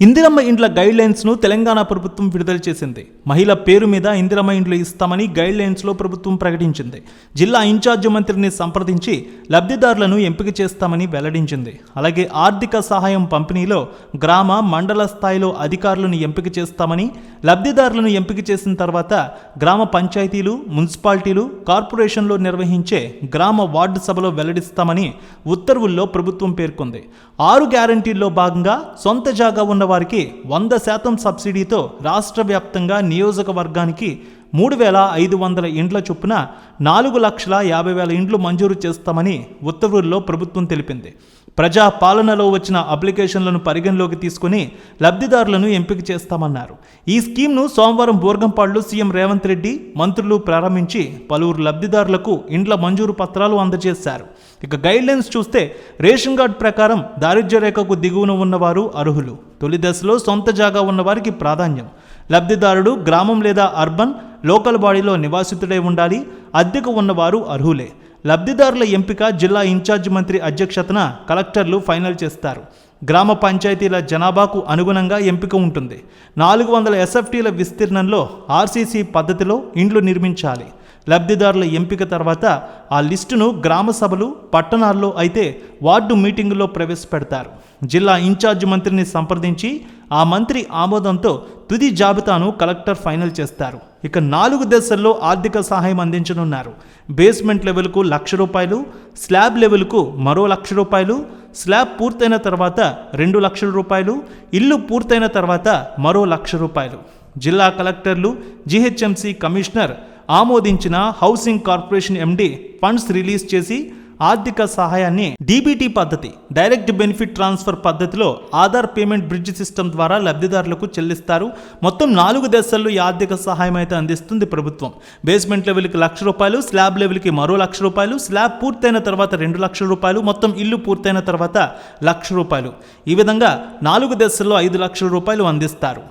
ఇందిరమ్మ ఇండ్ల గైడ్ లైన్స్ను తెలంగాణ ప్రభుత్వం విడుదల చేసింది. మహిళ పేరు మీద ఇందిరమ్మ ఇండ్లు ఇస్తామని గైడ్ లైన్స్లో ప్రభుత్వం ప్రకటించింది. జిల్లా ఇన్ఛార్జి మంత్రిని సంప్రదించి లబ్ధిదారులను ఎంపిక చేస్తామని వెల్లడించింది. అలాగే ఆర్థిక సహాయం పంపిణీలో గ్రామ మండల స్థాయిలో అధికారులను ఎంపిక చేస్తామని లబ్ధిదారులను ఎంపిక చేసిన తర్వాత గ్రామ పంచాయతీలు మున్సిపాలిటీలు కార్పొరేషన్లో నిర్వహించే గ్రామ వార్డు సభలో వెల్లడిస్తామని ఉత్తర్వుల్లో ప్రభుత్వం పేర్కొంది. ఆరు గ్యారంటీల్లో భాగంగా సొంత జాగా ఉన్న వారికి వంద శాతం సబ్సిడీతో రాష్ట్ర వ్యాప్తంగా నియోజకవర్గానికి మూడు వేల ఐదు వందల ఇండ్ల చొప్పున నాలుగు లక్షల యాభై వేల ఇండ్లు మంజూరు చేస్తామని ఉత్తర్వుల్లో ప్రభుత్వం తెలిపింది. ప్రజా పాలనలో వచ్చిన అప్లికేషన్లను పరిగణలోకి తీసుకుని లబ్ధిదారులను ఎంపిక చేస్తామన్నారు. ఈ స్కీమ్ను సోమవారం బోర్గంపాడులో సీఎం రేవంత్ రెడ్డి మంత్రులు ప్రారంభించి పలువురు లబ్ధిదారులకు ఇండ్ల మంజూరు పత్రాలు అందజేశారు. ఇక గైడ్లైన్స్ చూస్తే రేషన్ కార్డు ప్రకారం దారిద్ర్య రేఖకు దిగువన ఉన్నవారు అర్హులు. తొలి దశలో సొంత జాగా ఉన్నవారికి ప్రాధాన్యం. లబ్ధిదారుడు గ్రామం లేదా అర్బన్ లోకల్ బాడీలో నివాసితుడై ఉండాలి అద్దెకు ఉన్నవారు అర్హులే. లబ్ధిదారుల ఎంపిక జిల్లా ఇన్ఛార్జ్ మంత్రి అధ్యక్షతన కలెక్టర్లు ఫైనల్ చేస్తారు. గ్రామ పంచాయతీల జనాభాకు అనుగుణంగా ఎంపిక ఉంటుంది. నాలుగు వందల ఎస్ఎఫ్టీల విస్తీర్ణంలో ఆర్సీసీ పద్ధతిలో ఇండ్లు నిర్మించాలి. లబ్ధిదారుల ఎంపిక తర్వాత ఆ లిస్టును గ్రామ సభలు పట్టణాల్లో అయితే వార్డు మీటింగులో ప్రవేశపెడతారు. జిల్లా ఇన్ఛార్జ్ మంత్రిని సంప్రదించి ఆ మంత్రి ఆమోదంతో తుది జాబితాను కలెక్టర్ ఫైనల్ చేస్తారు. ఇక నాలుగు దశల్లో ఆర్థిక సహాయం అందించనున్నారు. బేస్మెంట్ లెవెల్కు లక్ష రూపాయలు స్లాబ్ లెవెల్కు మరో లక్ష రూపాయలు స్లాబ్ పూర్తయిన తర్వాత రెండు లక్షల రూపాయలు ఇల్లు పూర్తయిన తర్వాత మరో లక్ష రూపాయలు. జిల్లా కలెక్టర్లు జీహెచ్ఎంసీ కమిషనర్ ఆమోదించిన housing corporation MD funds release చేసి ఆర్థిక సహాయాన్ని డీబీటీ పద్ధతి డైరెక్ట్ బెనిఫిట్ ట్రాన్స్ఫర్ పద్ధతిలో ఆధార్ పేమెంట్ బ్రిడ్జ్ సిస్టమ్ ద్వారా లబ్ధిదారులకు చెల్లిస్తారు. మొత్తం నాలుగు దశల్లో ఈ ఆర్థిక సహాయం అయితే అందిస్తుంది ప్రభుత్వం. బేస్మెంట్ లెవెల్కి లక్ష రూపాయలు స్లాబ్ లెవెల్కి మరో లక్ష రూపాయలు స్లాబ్ పూర్తయిన తర్వాత రెండు లక్షల రూపాయలు మొత్తం ఇల్లు పూర్తయిన తర్వాత లక్ష రూపాయలు. ఈ విధంగా నాలుగు దశల్లో ఐదు లక్షల రూపాయలు అందిస్తారు.